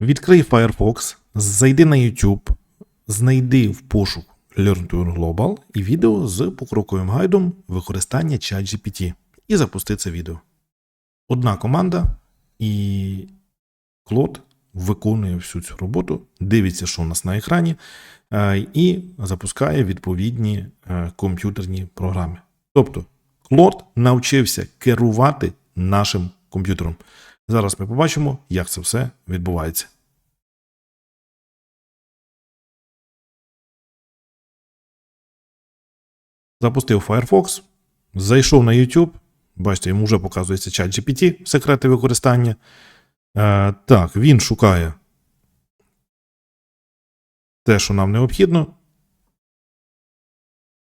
Відкрий Firefox, зайди на YouTube, знайди в пошук Learn to Global і відео з покроковим гайдом використання ChatGPT і запусти це відео. Одна команда і Клод виконує всю цю роботу, дивиться, що у нас на екрані, е, і запускає відповідні е, комп'ютерні програми. Тобто, Клод навчився керувати нашим комп'ютером. Зараз ми побачимо, як це все відбувається. Запустив Firefox, зайшов на YouTube. Бачите, йому вже показується чат GPT, секрети використання. Е, так, він шукає те, що нам необхідно.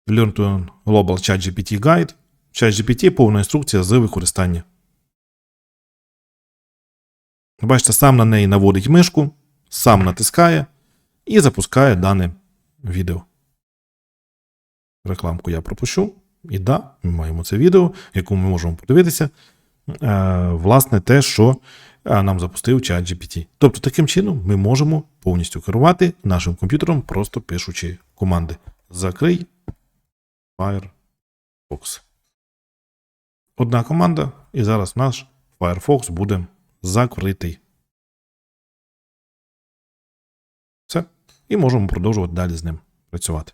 Learn to Global ChatGPT Guide. ChatGPT повна інструкція з використання. Бачите, сам на неї наводить мишку, сам натискає і запускає дане відео. Рекламку я пропущу. І да, ми маємо це відео, в якому ми можемо подивитися, е, власне, те, що е, нам запустив чат GPT. Тобто, таким чином ми можемо повністю керувати нашим комп'ютером, просто пишучи команди. Закрий Firefox. Одна команда, і зараз наш Firefox буде закритий. Все. І можемо продовжувати далі з ним працювати.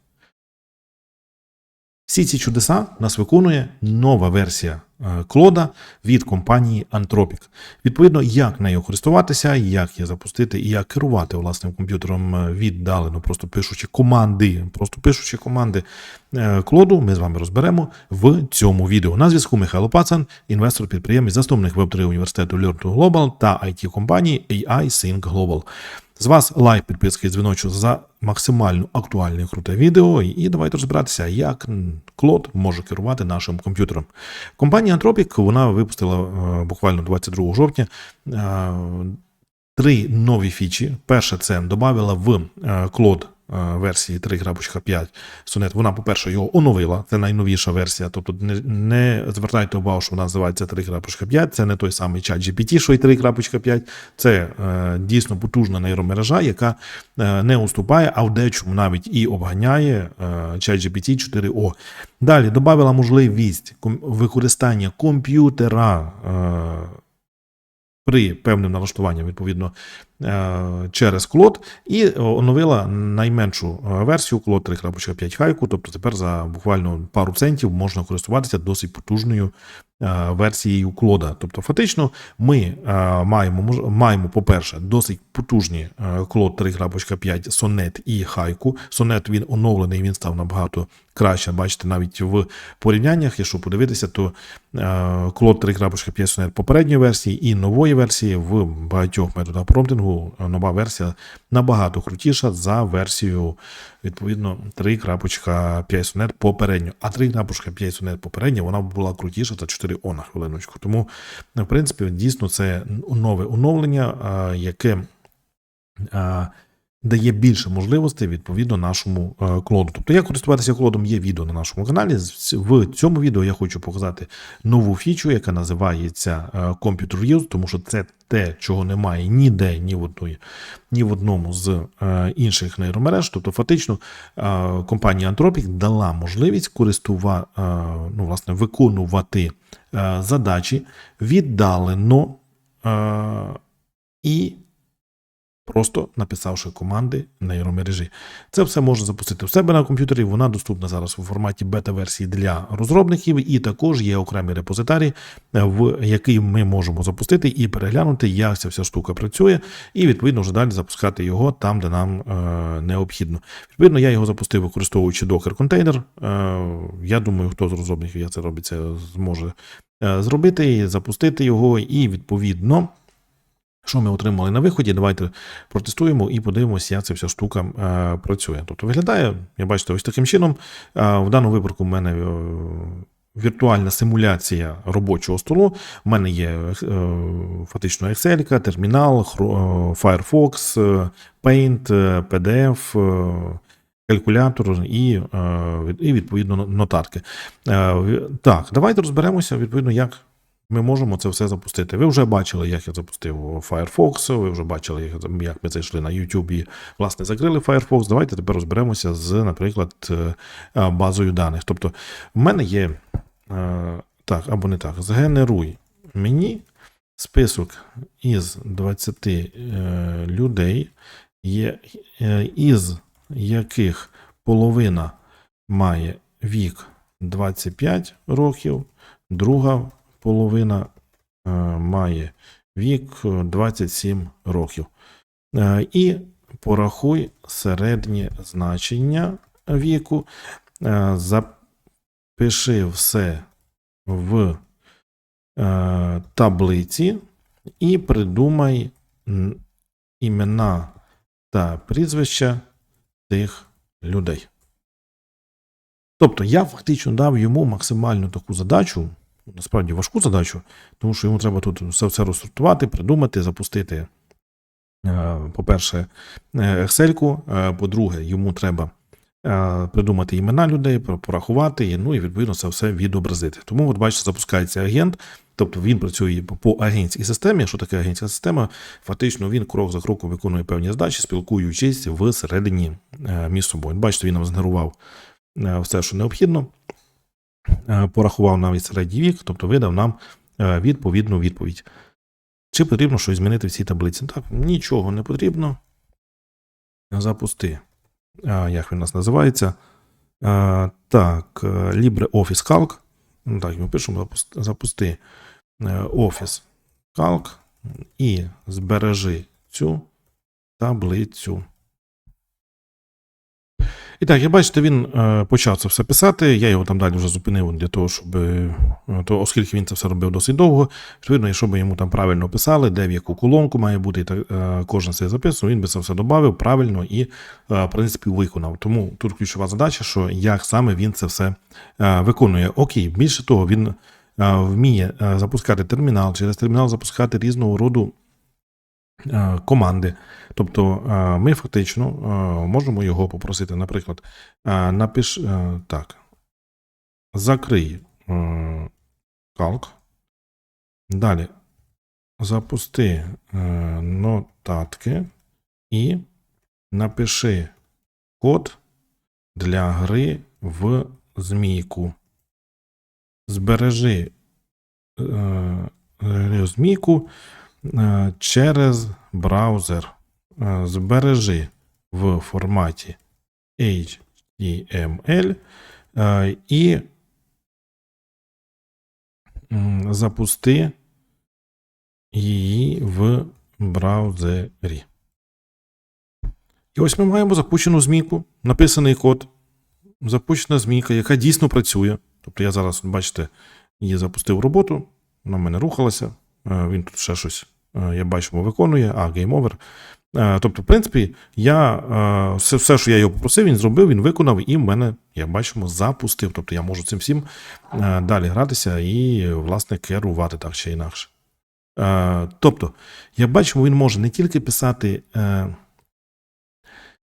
Всі ці чудеса нас виконує нова версія е, Клода від компанії Anthropic. Відповідно, як нею користуватися, як її запустити і як керувати власним комп'ютером е, віддалено, просто пишучи команди, просто пишучи команди е, Клоду, ми з вами розберемо в цьому відео. На зв'язку Михайло Пацан, інвестор, підприємець, засновник Web3 університету Learn to Global та it компанії AI Sync Global. З вас лайк, підписка і дзвіночок за максимально актуальне і круте відео. І давайте розбиратися, як Клод може керувати нашим комп'ютером. Компанія Anthropic вона випустила е, буквально 22 жовтня е, три нові фічі. Перше, це додавила в Cloud Клод версії 3.5 Sonnet. Вона, по-перше, його оновила. Це найновіша версія. Тобто не, не звертайте увагу, що вона називається 3.5. Це не той самий чат GPT, що й 3.5. Це е, дійсно потужна нейромережа, яка е, не уступає, а в дечому навіть і обганяє е, чат GPT 4O. Далі додавила можливість використання комп'ютера. Е, при певним налаштуванням, відповідно, е, через клод, і оновила найменшу е, версію клод 3.5 хайку. Тобто тепер за буквально пару центів можна користуватися досить потужною версією клода. Тобто, фактично, ми е, маємо, маємо, по-перше, досить потужні е, клод 3.5 Sonnet і хайку. Sonnet він оновлений, він став набагато краще. Бачите, навіть в порівняннях, якщо подивитися, то е, клод 3.5 Sonnet попередньої версії і нової версії в багатьох методах промптингу е, нова версія набагато крутіша за версію відповідно 3.5 Sonnet попередньо. А 3.5 Sonnet попередньо вона була крутіша за 4 О на хвилиночку. Тому, в принципі, дійсно це нове оновлення, яке дає більше можливостей відповідно нашому клоду. Тобто, як користуватися клодом, є відео на нашому каналі. В цьому відео я хочу показати нову фічу, яка називається Computer Views, тому що це те, чого немає ніде, ні в одної, ні в одному з е, інших нейромереж. Тобто, фактично, компанія Anthropic дала можливість користува, ну, власне, виконувати задачі віддалено е, і просто написавши команди нейромережі. Це все можна запустити в себе на комп'ютері. Вона доступна зараз у форматі бета-версії для розробників, і також є окремий репозитарій, е, в який ми можемо запустити і переглянути, як ця вся штука працює, і відповідно вже далі запускати його там, де нам е, необхідно. Відповідно, я його запустив, використовуючи Docker контейнер. Е, я думаю, хто з розробників як це робить, це зможе е, зробити, запустити його, і відповідно. Що ми отримали на виході? Давайте протестуємо і подивимося, як ця вся штука е, працює. Тобто виглядає, я бачите, ось таким чином. Е, в даному випадку в мене е, віртуальна симуляція робочого столу. У мене є е, фактично Excel, термінал, е, Firefox, е, Paint, е, PDF. Калькулятор і, і відповідно нотатки. Так, давайте розберемося, відповідно, як ми можемо це все запустити. Ви вже бачили, як я запустив Firefox, ви вже бачили, як, ми зайшли на YouTube і власне закрили Firefox. Давайте тепер розберемося з, наприклад, е, е, базою даних. Тобто, в мене є е, так, або не так, згенеруй мені список із 20 е, людей, із яких половина має вік 25 років, друга половина е, має вік е, 27 років. Е, І порахуй середнє значення віку, е, запиши все в е, таблиці і придумай імена та прізвища тих людей. Тобто я фактично дав йому максимальну таку задачу, насправді важку задачу, тому що йому треба тут все це розсортувати, придумати, запустити. е, По-перше, е, Excel, е, по-друге, йому треба придумати імена людей, порахувати, ну і відповідно це все відобразити. Тому, от бачите, запускається агент, тобто він працює по- агентській системі. Що таке агентська система? Фактично він крок за кроком виконує певні задачі, спілкуючись всередині між собою. Бачите, він нам згенерував все, що необхідно, е, порахував навіть середній вік, тобто видав нам е, відповідну відповідь. Чи потрібно щось змінити в цій таблиці? Так, нічого не потрібно. Запусти. Як він у нас називається? Так, е, LibreOffice Calc. Так, ми пишемо запусти, е, Office Calc і збережи цю таблицю. І так, як бачите, він е, почав це все писати. Я його там далі вже зупинив для того, щоб е, то, оскільки він це все робив досить довго, відповідно, якщо б йому там правильно писали, де в яку колонку має бути, і так, е, кожен це записував, він би це все додав правильно і, в принципі, виконав. Тому тут ключова задача, що як саме він це все виконує. Окей, більше того, він вміє запускати термінал, через термінал запускати різного роду команди. Тобто е, ми фактично е, можемо його попросити, наприклад, е, напиш е, так. Закрий е, калк. Далі запусти е, нотатки і напиши код для гри в змійку. Збережи е, е, змійку е, через браузер. Е, Збережи в форматі HTML е, і запусти її в браузері. І ось ми маємо запущену змійку, написаний код, запущена змійка, яка дійсно працює. Тобто я зараз, бачите, її запустив роботу, вона в мене рухалася. Е, Він тут ще щось, е, я бачимо, виконує, а. Е, Тобто, в принципі, я е, все, все, що я його попросив, він зробив, він виконав, і в мене, як бачимо, запустив. Тобто я можу цим всім далі гратися і, власне, керувати так чи інакше. Тобто, як бачимо, він може не тільки писати.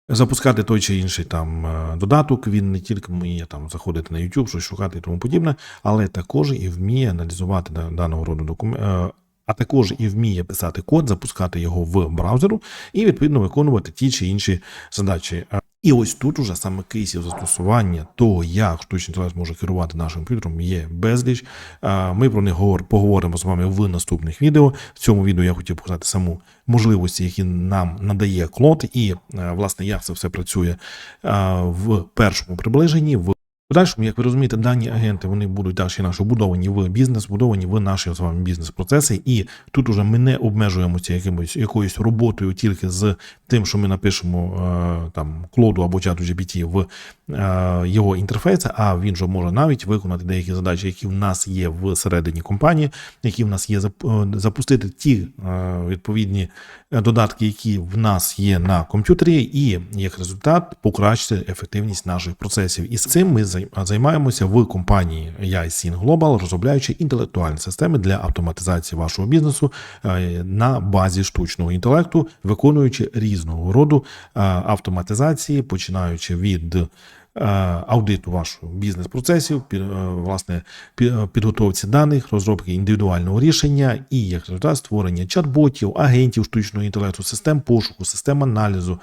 Запускати той чи інший там додаток, він не тільки вміє там заходити на YouTube, щось шукати і тому подібне, але також і вміє аналізувати даного роду документи, а також і вміє писати код, запускати його в браузеру і відповідно виконувати ті чи інші задачі. Е, І ось тут уже саме кейсів застосування того, як штучний інтелект може керувати нашим комп'ютером, є безліч. Е, Ми про них говор- поговоримо з вами в наступних відео. В цьому відео я хотів показати саму можливості, які нам надає клод, і е, власне як це все працює в першому приближенні. В подальшому, як ви розумієте, дані агенти вони будуть далі наші будовані в бізнес, будовані в наші з вами бізнес-процеси. І тут уже ми не обмежуємося якимось якоюсь роботою тільки з тим, що ми напишемо е, там клоду або чату GPT в його інтерфейси, а він же може навіть виконати деякі задачі, які в нас є всередині компанії, які в нас є е, запустити ті е, відповідні е, додатки, які в нас є на комп'ютері, і як результат покращити ефективність наших процесів. І з цим ми зай- займаємося в компанії YSIN Global, розробляючи інтелектуальні системи для автоматизації вашого бізнесу е, на базі штучного інтелекту, виконуючи різного роду е, автоматизації, починаючи від е, аудиту вашого бізнес-процесів, е, власне, е, підготовці даних, розробки індивідуального рішення і як результат створення чат-ботів, агентів штучного інтелекту, систем пошуку, систем аналізу, е,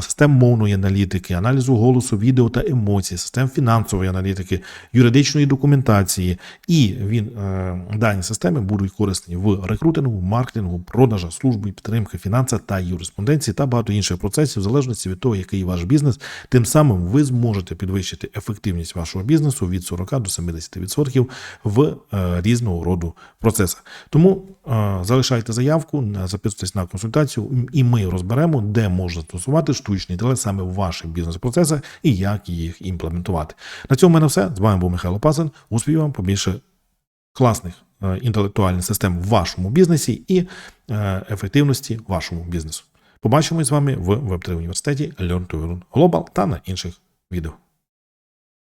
систем мовної аналітики, аналізу голосу, відео та емоцій, систем фінансової аналітики, юридичної документації. І він, е, дані системи будуть корисні в рекрутингу, маркетингу, продажах, службі, підтримки, фінансах та юриспонденції та багато інших процесів, в залежності від того, який ваш бізнес. Тим самим ви зможете підвищити ефективність вашого бізнесу від 40 до 70% в е, різного роду процесах. Тому е, залишайте заявку, записуйтесь на консультацію, і ми розберемо, де можна стосувати штучний інтелект саме в ваших бізнес-процесах і як їх імплементувати. На цьому в мене все. З вами був Михайло Пасин. Успію вам побільше класних е, інтелектуальних систем в вашому бізнесі і е, ефективності вашому бізнесу. Побачимось з вами в Web3 університеті Learn to Learn Global та на інших відео.